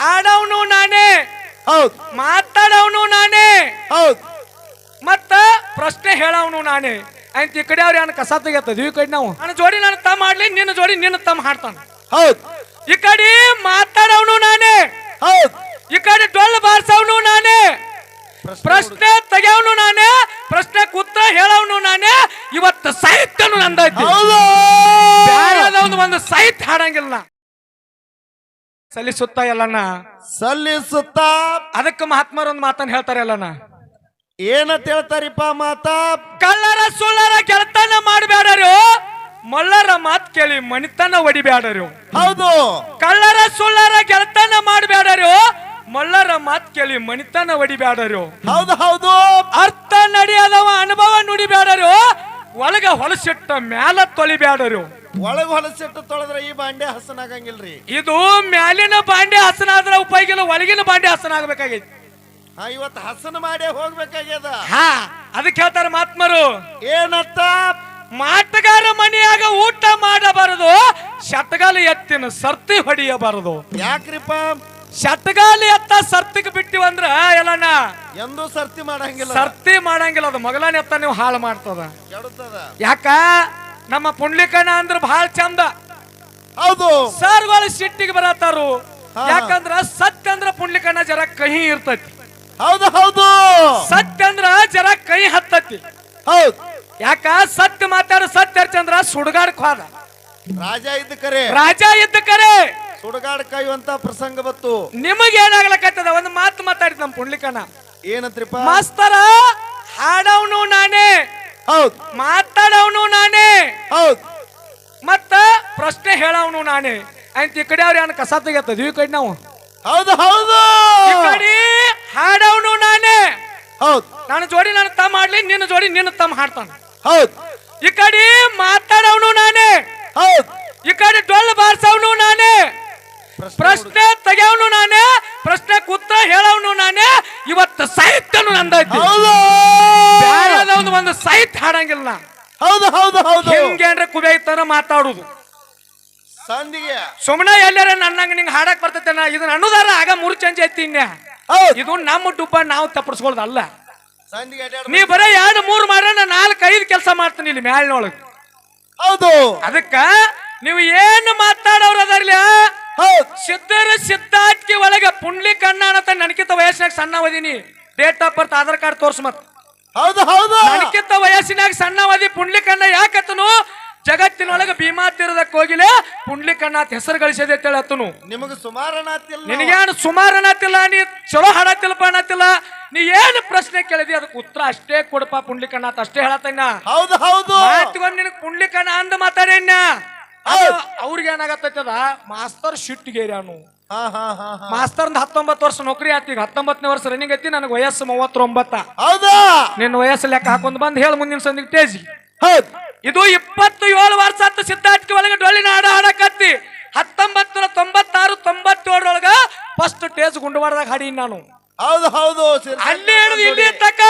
ಹಾಡವನು ನಾನೇ. ಹೌದು. ಮಾತಾಡವನು ನಾನೇ. ಹೌದು. ಮತ್ತ ಪ್ರಶ್ನೆ ಹೇಳವನು ನಾನೇ. ಅಂತ ಈ ಕಡೆ ಅವ್ರು ಏನು ಕಸ ತೆಗಿತದ ಈ ಕಡೆ ನಾವು ನನ್ನ ಜೋಡಿ ನನ್ನ ತಮ್ಮ ಆಡ್ಲಿ ನಿನ್ನ ಜೋಡಿ ನಿನ್ನ ತಮ್ಮ ಹಾಡ್ತಾನ. ಹೌದ್. ಈ ಕಡೆ ಮಾತಾಡವನು ಸಲ್ಲಿಸುತ್ತ ಎಲ್ಲನ ಸಲ್ಲಿಸುತ್ತ? ಅದಕ್ಕೆ ಮಹಾತ್ಮರು ಒಂದು ಮಾತನ್ನ ಹೇಳ್ತಾರೆ ಎಲ್ಲನ ಏನಂತ ಹೇಳ್ತಾರಿಪ್ಪ ಮಾತಾ? ಕಳ್ಳರ ಸುಳ್ಳರ ಕೆಳತನ ಮಾಡಬೇಡರು ಮಲ್ಲರ ಮಾತ್ ಕೇಳಿ ಮಣಿತನ ಹೊಡಿಬೇಡರು ಹೌದು. ಕಳ್ಳರ ಸುಳ್ಳರ ಗೆಳತನ ಮಾಡಬೇಡರು ಮಲ್ಲರ ಮಾತ್ ಕೇಳಿ ಮಣಿತನ ಹೊಡಿಬೇಡರು ಹೌದು ಹೌದು. ಅರ್ಥ ನಡೆಯದವ ಅನುಭವ ನುಡಿಬೇಡರು ಒಳಗ ಹೊಲಸಿಟ್ಟ ಮ್ಯಾಲ ತೊಳಿಬೇಡರು. ಒಳಗ್ ಹೊಲಸಿಟ್ಟು ತೊಳೆದ್ರೆ ಈ ಬಾಂಡೆ ಹಸನಾಗಂಗಿಲ್ರಿ. ಇದು ಮ್ಯಾಲಿನ ಬಾಂಡೆ ಹಸನ ಆದ್ರ ಉಪಯೋಗ ಇಲ್ಲ ಒಳಗಿನ ಬಾಂಡೆ ಹಸನ ಆಗ್ಬೇಕಾಗೈತಿ. ಹಾ ಇವತ್ತು ಹಸನ ಮಾಡಿ ಹೋಗ್ಬೇಕಾಗ್ಯದ. ಹಾ ಅದಕ್ಕೆ ಹೇಳ್ತಾರೆ ಮಾತ್ಮರು ಏನತ್ತ? ಮಾಟಗಾರ ಮನೆಯಾಗ ಊಟ ಮಾಡಬಾರದು ಶತಗಾಲ ಎತ್ತಿನ ಸರ್ತಿ ಹೊಡಿಯಬಾರದು. ಯಾಕ್ರಿಪ್ಪ? ಶತಗಾಲ ಎತ್ತ ಸರ್ತಿಗೆ ಬಿಟ್ಟಿವಂದ್ರ ಎಲ್ಲಣ್ಣ? ಎಂದೂ ಸರ್ತಿ ಮಾಡಂಗಿಲ್ಲ. ಸರ್ತಿ ಮಾಡಂಗಿಲ್ಲ ಅದು ಮಗಲನ ಎತ್ತ ನೀವು ಹಾಳು ಮಾಡ್ತದ. ಕೆಡುತ್ತದ. ಯಾಕ? ನಮ್ಮ ಪುಂಡ್ಲಿಕನ ಅಂದ್ರೆ ಬಹಳ ಚಂದ. ಹೌದು. ಸರ್ಗಳು ಸಿಟ್ಟಿಗೆ ಬರತ್ತಾರು. ಯಾಕಂದ್ರ ಸತ್ಯ ಅಂದ್ರ ಪುಂಡ್ಲಿಕನ ಜರ ಕಹಿ ಇರ್ತತಿ. ಹೌದು ಹೌದು. ಸತ್ಯ ಅಂದ್ರ ಜರ ಕೈ ಹತ್ತತಿ. ಹೌದು. ಯಾಕ? ಸತ್ಯ ಮಾತಾಡ ಸತ್ಯ ಚಂದ್ರ ಸುಡ್ಗಾಡ್ ಹೋದ ರಾಜ ಇದ್ದ ಕರೆ. ರಾಜ ಇದ್ದ ಕರೆ. ಸುಡಗಾಡ್ ಕಾಯುವಂತ ಪ್ರಸಂಗ ಬತ್ತು ನಿಮಗೆ ಏನಾಗ್ಲಕತ್ತದ? ಒಂದು ಮಾತು ಮಾತಾಡಿದ್ ನಮ್ ಪುಂಡ್ಲಿಕನ. ಏನಂತ್ರಿಪ್ಪ? ಮಾಸ್ತರ ಹಾಡವನು ನಾನೇ. ಹೌದ್. ಮಾತಾಡವನು ನಾನೇ. ಹೌದು. ಮತ್ತ ಪ್ರಶ್ನೆ ಹೇಳವನು ನಾನೇ. ಅಂತ ಈ ಕಡೆ ಅವ್ರು ಏನು ಕಸ ತೆಗೆತದ ಈ ಕಡೆ ನಾವು. ಹೌದು ಹೌದು. ಈ ಕಡೆ ಹಾಡವನು ನಾನೇ. ಹೌದು. ನನ್ನ ಜೋಡಿ ನನ್ನ ತಮ್ಮ ಹಾಡ್ಲಿ ನಿನ್ನ ಜೋಡಿ ನಿನ್ನ ತಮ್ಮ ಹಾಡ್ತಾನೆ. ಹೌದು. ಈ ಕಡೆ ಮಾತಾಡವನು ನಾನೇ. ಹೌದು. ಈ ಕಡೆ ಡೊಳ್ಳು ಬಾರಿಸವನು ನಾನೇ. ಪ್ರಶ್ನೆ ತೆಗೆಯವನು ನಾನೇ. ಪ್ರಶ್ನೆ ಉತ್ತರ ಹೇಳವನು ನಾನೇ. ಇವತ್ತು ಸಾಹಿತ್ಯನು ನಂದೈತಿ ಒಂದು ಸಾಹಿತ್ಯ ಹಾಡಂಗಿಲ್ಲ. ಹೌದು ಹೌದು ಹೌದು. ಹಿಂಗೇನ್ರ ಕುಬೇಯ್ತಾನ ಮಾತಾಡುದು. ಸಂದಿಗೆ ಸುಮ್ಮನೆ ಎಲ್ಲಾರ ನನ್ನಂಗ ನಿಂಗೆ ಹಾಡಕ್ ಬರ್ತೈತೆ ನಾ ಇದನ್ನ ಅನ್ನೋದಾರ ಆಗ ಮೂರು ಚಂಜ್ ಐತಿ ಹೌದ್. ಇದು ನಮ್ಮ ಡುಬ್ಬ ನಾವು ತಪ್ಪಿಸ್ಕೊಳ್ದಲ್ಲ. ಸಂದಿಗೆ ಅಡ್ಯಾಡ್ ನೀ ಬರೀ ಎರಡು ಮೂರು ಮಾಡ್ರೆ ನಾ ನಾಲ್ಕು ಐದು ಕೆಲಸ ಮಾಡ್ತೀನಿ ಇಲ್ಲಿ ಮ್ಯಾಲಿನೊಳಗೆ. ಹೌದು. ಅದಕ್ಕ ನೀವು ಏನು ಮಾತಾಡೋರು ಅದರ್ಲಿ ಹೌದ್. ಸಿದ್ಧರ ಸಿದ್ಧಾಟ್ಕಿ ಒಳಗೆ ಪುಂಡ್ಲಿ ಕಣ್ಣ ಅನ್ನತ ನನಕಿಂತ ವಯಸ್ಸಿನಾಗ ಸಣ್ಣವದೀನಿ. Date of birth Aadhaar card ತೋರ್ಸ್ ಮತ್. ಹೌದು ಹೌದು. ನನಕಿಂತ ವಯಸ್ಸಿನಾಗ ಸಣ್ಣವದಿ ಪುಂಡ್ಲಿಕಣ್ಣ ಯಾಕತ್ತನು? ಜಗತ್ತಿನೊಳಗೆ ಭೀಮಾ ತೀರದಕ್ಕೆ ಹೋಗಿಲೆ ಪುಂಡ್ಲಿಕಣ್ಣ ಅಂತ ಹೆಸರು ಗಳಿಸದೆ ಅಂತ ನಿಮಗೆ ಸುಮಾರನಾತಿಲ್ಲ ನಿನಗೇನು ಸುಮಾರು ಅನ್ನತ್ತಿಲ್ಲ ನೀ ಚಲೋ ಹಾಡತಿಲ್ಲಪ್ಪ ಅನ್ನತಿಲ್ಲ ನೀ ಏನು ಪ್ರಶ್ನೆ ಕೇಳಿದಿ? ಅದಕ್ಕೆ ಉತ್ತರ ಅಷ್ಟೇ ಕೊಡಪ್ಪ ಪುಂಡ್ಲಿಕಣ್ಣ ಅಂತ ಅಷ್ಟೇ ಹೇಳತ್ತಣ್ಣ ಹೌದು ಹೌದು. ಮಾತುಗೊಂಡು ನಿನಗೆ ಪುಂಡ್ಲಿಕಣ್ಣ ಅಂದ ಮಾತಾಡೇನ? ಅವ್ರಿಗೆ ಏನಾಗತ್ತದ ಮಾಸ್ತರ್ ಶಿಟ್ಟಿಗೇರಿ ಅವನು ಮಾಸ್ತರ್ದ ಹತ್ತೊಂಬತ್ತು ವರ್ಷ ನೌಕರಿ ಈಗ ಹತ್ತೊಂಬತ್ತನೇ ವರ್ಷ ರನ್ನಿಂಗ್ ಐತಿ ನನಗೆ ವಯಸ್ಸು ಮೂವತ್ತೊಂಬತ್ತ. ಹೌದಾ? ನಿನ್ನ ವಯಸ್ಸು ಲೆಕ್ಕ ಹಾಕೊಂಡ್ ಬಂದು ಹೇಳ ಮುಂದಿನ ಸಂದಿಗೆ ತೇಜಿ ಹೌದು. ಇದು ಇಪ್ಪತ್ತು ಏಳು ವರ್ಷ ಹತ್ತು ಸಿದ್ಧಾರ್ಥಿ ಒಳಗೆ ಡೊಳ್ಳಿನ ಹಾಡ ಹಾಡಕತ್ತಿ. ಹತ್ತೊಂಬತ್ತು ನೂರ ತೊಂಬತ್ತಾರು ತೊಂಬತ್ತೇಳರೊಳಗ ಫಸ್ಟ್ ಟೇಜ್ ಗುಂಡವಾಡದಾಗ ಹಾಡೀನಿ ನಾನು. ಹೌದು ಹೌದು ಅಲ್ಲಿ ಹಿಡಿದು ಇಲ್ಲಿ ತಕ.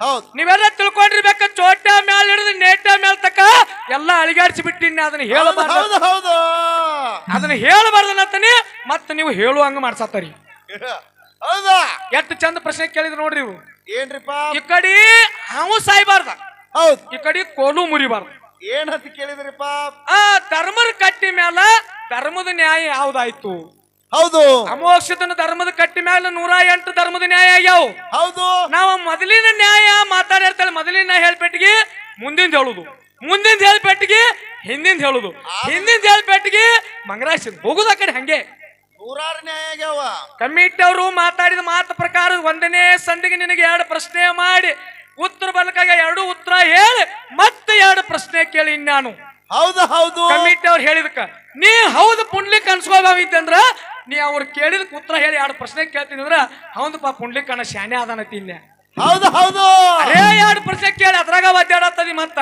ಹೌದು. ನೀವೆಲ್ಲ ತಿಳ್ಕೊಂಡಿರ್ಬೇಕ ಚೋಟ ಮೇಲೆ ಹಿಡಿದು ನೇಟ ಮ್ಯಾಲ ತಕ ಎಲ್ಲ ಅಳಿಗಾಡ್ಸಿ ಬಿಟ್ಟಿನಿ ಅದನ್ನ ಹೇಳಬಾರ್ದು. ಹೌದು ಹೌದು. ಅದನ್ನ ನೀ ಮತ್ತ ನೀವು ಹೇಳುವಂಗ ಮಾಡ್ಸತ್ತರಿ ಹೌದಾ? ಎಷ್ಟು ಚಂದ ಪ್ರಶ್ನೆ ಕೇಳಿದ್ರು ನೋಡ್ರಿ ಇವು ಏನ್ರಿಪ್ಪ? ಈ ಕಡೆ ಹಾವು ಸಾಯ್ಬಾರ್ದ. ಹೌದು. ಈ ಕಡೆ ಕೋಲು ಮುರಿಬಾರ್ದು. ಏನಂತ ಕೇಳಿದ್ರಿಪ್ಪ? ಆ ಧರ್ಮದ ಕಟ್ಟಿ ಮ್ಯಾಲ ಧರ್ಮದ ನ್ಯಾಯ ಯಾವ್ದಾಯ್ತು? ಹೌದು. ಅಮೋಕ್ಷದನ ಧರ್ಮದ ಕಟ್ಟಿ ಮ್ಯಾಲ ನೂರ ಎಂಟು ಧರ್ಮದ ನ್ಯಾಯ ಆಗ್ಯಾವ. ಹೌದು. ನಾವು ಮೊದಲಿನ ನ್ಯಾಯ ಮಾತಾಡಿರ್ತಾಳೆ ಮೊದಲಿನ ಹೇಳ್ಪೆಟ್ಟಿಗೆ ಮುಂದಿನ ಹೇಳುದು. ಮುಂದಿನ ಹೇಳ್ಪೆಟ್ಟಿಗೆ ಹಿಂದಿನ ಹೇಳುದು. ಹಿಂದಿನ ಹೇಳ್ಪೆಟ್ಟಿಗೆ ಮಂಗರಾಶ್ ಹೋಗುದ ಕಡೆ ಹಂಗೆ. ನೂರಾರು ನ್ಯಾಯ ಆಗ್ಯಾವ. ಕಮಿಟಿ ಅವರು ಮಾತಾಡಿದ ಮಾತು ಪ್ರಕಾರ ಒಂದನೇ ಸಂದಿಗೆ ನಿನಗೆ ಎರಡು ಪ್ರಶ್ನೆ ಮಾಡಿ. ಉತ್ತರ ಬಲಕಾಗ ಎರಡು ಉತ್ತರ ಹೇಳಿ. ಮತ್ತೆ ಎರಡು ಪ್ರಶ್ನೆ ಕೇಳಿ ನಾನು. ಹೌದು ಹೌದು. ಕಮಿಟಿ ಅವ್ರು ಹೇಳಿದಕ್ಕ ನೀ ಹೌದು ಪುಂಡ್ಲಿಕ್ ಅನ್ಸ್ಕೋಬಾವಿದ್ದೆ ಅಂದ್ರ ನೀ ಅವ್ರು ಕೇಳಿದ ಉತ್ತರ ಹೇಳಿ ಎರಡು ಪ್ರಶ್ನೆ ಕೇಳ್ತೀನಿ ಅಂದ್ರ ಹೌದಪ್ಪ ಪುಂಡ್ಲಿಕ್ ಅನ್ನ ಶಾನೆ ಅದಾನತಿ ಹೌದು ಹೌದು. ಅರೇ ಎರಡು ಪ್ರಶ್ನೆ ಕೇಳಿ ಅದ್ರಾಗ ಒದ್ದಾಡತ್ತದಿ ಮತ್ತ.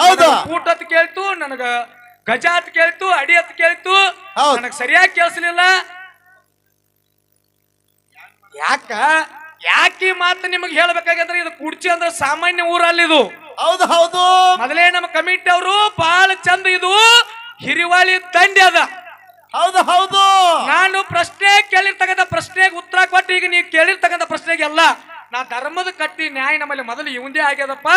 ಹೌದು. ಊಟ ಅಂತ ಕೇಳ್ತು ನನಗ ಗಜ ಅಂತ ಕೇಳ್ತು ಅಡಿ ಅಂತ ಕೇಳ್ತು ಹೌದು. ನನಗ್ ಸರಿಯಾಗಿ ಕೇಳಿಸ್ಲಿಲ್ಲ. ಯಾಕ? ಯಾಕೆ ಈ ಮಾತು ನಿಮಗೆ ಹೇಳ್ಬೇಕಾಗಂದ್ರೆ ಇದು ಕುಡ್ಚಿ ಅಂದ್ರೆ ಸಾಮಾನ್ಯ ಊರಲ್ಲಿ ಇದು. ಹೌದು ಹೌದು. ಮೊದಲೇ ನಮ್ಮ ಕಮಿಟಿ ಅವರು ಬಹಳ ಚಂದ ಇದು ಹಿರಿವಾಳಿ ದಂಡಿ ಅದ. ಹೌದು ಹೌದು. ನಾನು ಪ್ರಶ್ನೆ ಕೇಳ ಕೇಳಿರ್ತಕ್ಕಂಥ ಪ್ರಶ್ನೆಗೆ ಉತ್ತರ ಕೊಟ್ಟು ಈಗ ನೀವು ಕೇಳಿರ್ತಕ್ಕಂಥ ಪ್ರಶ್ನೆಗೆ ಅಲ್ಲ. ನಾ ಧರ್ಮದ ಕಟ್ಟಿ ನ್ಯಾಯ ನಮ್ಮಲ್ಲಿ ಮೊದಲು ಇವಂದೇ ಆಗ್ಯದಪ್ಪ.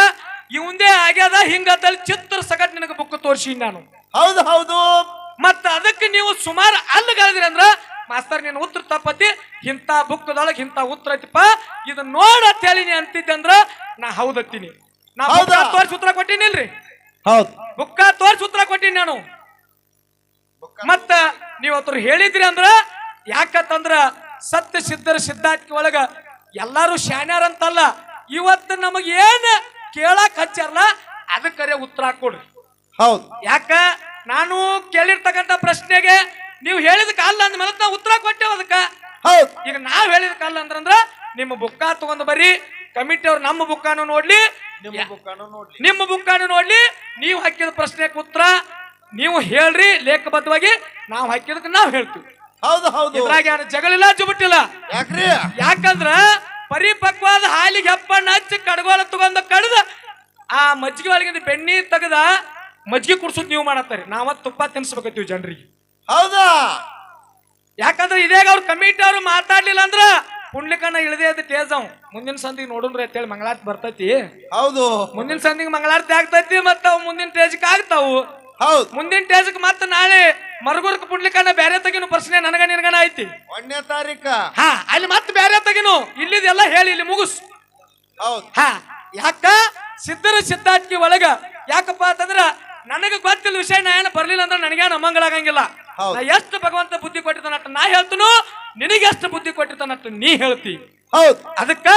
ಇವಂದೇ ಆಗ್ಯದ ಹಿಂಗದಲ್ಲಿ ಚಿತ್ರ ಸಕಟ್ ನಿನಗೆ ಬುಕ್ ತೋರಿಸಿ ನಾನು. ಹೌದು ಹೌದು. ಮತ್ತ ಅದಕ್ಕೆ ನೀವು ಸುಮಾರು ಅಲ್ಲಗಳಿದ್ರಿ ಅಂದ್ರ ಮಾಸ್ತರ್ ನೀನು ಉತ್ತರ ತಪ್ಪತಿ ಇಂಥ ಬುಕ್ದೊಳಗೆ ಇಂಥ ಉತ್ತರ ಐತಿಪ್ಪ ಇದನ್ನ ನೋಡ ಅಂತ ಹೇಳಿ ನೀ ಅಂತಿದ್ದಂದ್ರ ನಾ ಹೌದತ್ತೀನಿ ನಾ ಹೌದಾ? ತೋರಿಸಿ ಉತ್ತರ ಕೊಟ್ಟಿನಿಲ್ರಿ ಹೌದು. ಬುಕ್ಕ ತೋರಿಸಿ ಉತ್ತರ ಕೊಟ್ಟಿನಿ ನಾನು. ಮತ್ತ ನೀವು ಅದ್ರ ಹೇಳಿದ್ರಿ ಅಂದ್ರ ಯಾಕಂತಂದ್ರ ಸತ್ಯ ಸಿದ್ಧರ ಸಿದ್ಧಾಂತ ಒಳಗ ಎಲ್ಲಾರು ಶಾನ್ಯಾರ ಅಂತಲ್ಲ ಇವತ್ತು ನಮಗೇನು ಏನ್ ಕೇಳಕ್ ಹಚ್ಚಾರಲ್ಲ ಅದಕ್ಕರೆ ಉತ್ತರ ಕೊಡ್ರಿ. ಹೌದು. ಯಾಕ? ನಾನು ಕೇಳಿರ್ತಕ್ಕಂಥ ಪ್ರಶ್ನೆಗೆ ನೀವು ಹೇಳಿದ ಅಲ್ಲ ಅಂದ ಮೇಲೆ ನಾವು ಉತ್ತರ ಕೊಟ್ಟೇವ್ ಅದಕ್ಕ. ಹೌದು. ಈಗ ನಾವ್ ಹೇಳಿದ ಕಾಲ ಅಂದ್ರಂದ್ರ ನಿಮ್ಮ ಬುಕ್ಕ ತಗೊಂಡ್ ಬರ್ರಿ ಕಮಿಟಿ ಅವ್ರು ನಮ್ಮ ಬುಕ್ಕಾನು ನೋಡ್ಲಿ ನಿಮ್ಮ ಬುಕ್ಕನ್ನು ನೋಡ್ಲಿ. ನಿಮ್ಮ ಬುಕ್ಕಾನು ನೋಡ್ಲಿ ನೀವು ಹಾಕಿದ ಪ್ರಶ್ನೆಗೆ ಉತ್ತರ ನೀವು ಹೇಳ್ರಿ ಲೇಖಬದ್ಧವಾಗಿ ನಾವು ಹಾಕಿದಕ್ಕೆ ನಾವು ಹೇಳ್ತೀವಿ. ಹೌದು ಹೌದು. ಇದ್ರಾಗ ಏನು ಜಗಳಿಲ್ಲ ಜುಬಿಟ್ಟಿಲ್ಲ ಯಾಕ್ರಿ? ಯಾಕಂದ್ರ ಪರಿಪಕ್ವಾದ ಹಾಲಿಗೆ ಹೆಪ್ಪಣ್ಣ ಹಚ್ಚಿ ಕಡಗೋಲ ತಗೊಂಡ ಕಡ್ದ ಆ ಮಜ್ಜಿಗೆ ಒಳಗಿಂದ ಬೆಣ್ಣೆ ತೆಗೆದ ಮಜ್ಜಿಗೆ ಕುಡ್ಸೋದ್ ನೀವು ಮಾಡತ್ತಾರೆ. ನಾವ ತುಪ್ಪ ತಿನ್ಸ್ಬೇಕತ್ತೀವಿ ಜನರಿಗೆ. ಹೌದಾ? ಯಾಕಂದ್ರೆ ಇದೇಗ ಅವ್ರ ಕಮಿಟಿ ಅವ್ರು ಮಾತಾಡ್ಲಿಲ್ಲ ಅಂದ್ರ ಪುಂಡ್ಲಿಕಣ್ಣ ಇಳದೇ ಅದು ಟೇಜ್ ಅವ್. ಮುಂದಿನ ಸಂದಿಗೆ ನೋಡುನ್ರಿ ಅಂತೇಳಿ ಮಂಗಳಾರತಿ ಬರ್ತೈತಿ. ಹೌದು. ಮುಂದಿನ ಸಂದಿಗೆ ಮಂಗಳಾರತಿ ಆಗ್ತೈತಿ ಮತ್ತ ಅವ್ ಮುಂದಿನ ಟೇಜ್ಗೆ ಆಗ್ತಾವು. ಹೌದು. ಮುಂದಿನ ಟೇಜ್ಗೆ ಮತ್ತ ನಾಳೆ ಮರಗುರ್ಕ ಬಿಡ್ಲಿಕ್ಕನ ಬೇರೆ ತಗಿನ ಪ್ರಶ್ನೆ ನನಗ ನಿನಗನ ಐತಿ. ಒಂದನೇ ತಾರೀಕ. ಹಾ ಅಲ್ಲಿ ಮತ್ತೆ ಬೇರೆ ತಗಿನು. ಇಲ್ಲಿದೆಲ್ಲ ಹೇಳಿ ಇಲ್ಲಿ ಮುಗಿಸ್. ಹೌದು. ಹಾ ಯಾಕ? ಸಿದ್ಧರ ಸಿದ್ಧಾಂತಿಗೆ ಒಳಗ. ಯಾಕಪ್ಪ ಅಂತಂದ್ರ ನನಗೆ ಗೊತ್ತಿಲ್ಲ ವಿಷಯ ನಾ ಏನು ಬರ್ಲಿಲ್ಲ ಅಂದ್ರೆ ನನಗೇನು ಅಮಂಗಳಾಗಂಗಿಲ್ಲ ಹೌದು. ನಾ ಎಷ್ಟು ಭಗವಂತ ಬುದ್ಧಿ ಕೊಟ್ಟಿದ್ದಾನಟ್ಟು ನಾ ಹೇಳ್ತನು ನಿನಗೆ ಎಷ್ಟು ಬುದ್ಧಿ ಕೊಟ್ಟಿದ್ದಾನಟ್ಟು ನೀ ಹೇಳ್ತಿ. ಹೌದು. ಅದಕ್ಕ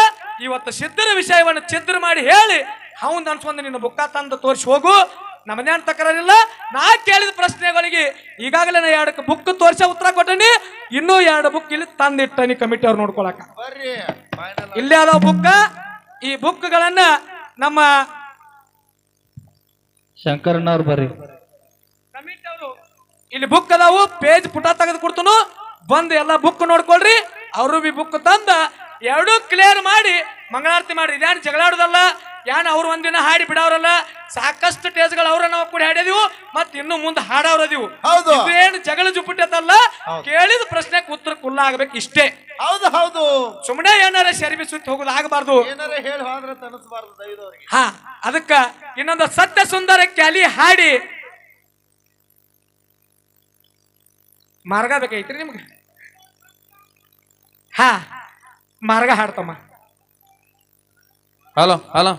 ಇವತ್ತು ಸಿದ್ಧರ ವಿಷಯವನ್ನು ಚಿದ್ರ ಮಾಡಿ ಹೇಳಿ ಹೌದ್ ಅನ್ಸ್ಕೊಂಡು ನಿನ್ನ ಬುಕ್ಕ ತಂದು ತೋರಿಸಿ ಹೋಗು. ನಮ್ಮದೇನು ತಕರಾರಿಲ್ಲ. ನಾ ಕೇಳಿದ ಪ್ರಶ್ನೆಗಳಿಗೆ ಈಗಾಗಲೇ ನಾ ಎರಡು ಬುಕ್ ತೋರಿಸ ಉತ್ತರ ಕೊಟ್ಟನಿ. ಇನ್ನೂ ಎರಡು ಬುಕ್ ಇಲ್ಲಿ ತಂದಿಟ್ಟನಿ ಕಮಿಟಿ ಅವ್ರು ನೋಡ್ಕೊಳಕ. ಬರ್ರಿ ಫೈನಲ್ ಇಲ್ಲೇ ಅದಾವ ಬುಕ್ ಈ ಬುಕ್ಗಳನ್ನ ನಮ್ಮ ಶಂಕರಣ್ಣವ್ರು ಬರ್ರಿ. ಕಮಿಟಿ ಅವರು ಇಲ್ಲಿ ಬುಕ್ ಅದಾವು ಪೇಜ್ ಪುಟ ತೆಗೆದು ಕೊಡ್ತನು. ಬಂದು ಎಲ್ಲ ಬುಕ್ ನೋಡ್ಕೊಳ್ರಿ. ಅವರು ಬಿ ಬುಕ್ ತಂದ ಎರಡೂ ಕ್ಲಿಯರ್ ಮಾಡಿ ಮಂಗಳಾರತಿ ಮಾಡಿ ಇದೇನು ಜಗಳಾಡೋದಲ್ಲ. ಯಾನ್ ಅವ್ರು ಒಂದಿನ ಹಾಡಿ ಬಿಡವ್ರಲ್ಲ ಸಾಕಷ್ಟು ಟೇಜ್ಗಳು ಅವ್ರ ನಾವು ಕೂಡ ಹಾಡಿದೀವು ಮತ್ ಇನ್ನು ಮುಂದೆ ಹಾಡವ್ರದಿವು ಹೌದು. ಏನು ಜಗಳ ಜುಪ್ಪುಟ್ಟಲ್ಲ ಹೌದು. ಕೇಳಿದ ಪ್ರಶ್ನೆಗೆ ಉತ್ತರ ಕುಲ್ಲ ಆಗ್ಬೇಕು ಇಷ್ಟೇ. ಹೌದು ಹೌದು. ಸುಮ್ಮನೆ ಏನಾರ ಶರ್ಬಿ ಸುತ್ತಿ ಹೋಗುದು ಆಗಬಾರ್ದು. ಏನಾರ ಹೇಳಿ ಹೋದ್ರೆ ತನಸ್ಬಾರ್ದು ದೈವದವ್ರಿಗೆ. ಹಾ ಅದಕ್ಕ ಇನ್ನೊಂದು ಸತ್ಯ ಸುಂದರ ಕ್ಯಾಲಿ ಹಾಡಿ. ಮಾರ್ಗ ಬೇಕೈತ್ರಿ ನಿಮ್ಗೆ? ಹಾ ಮಾರ್ಗ ಹಾಡ್ತಮ್ಮ. Hello hello.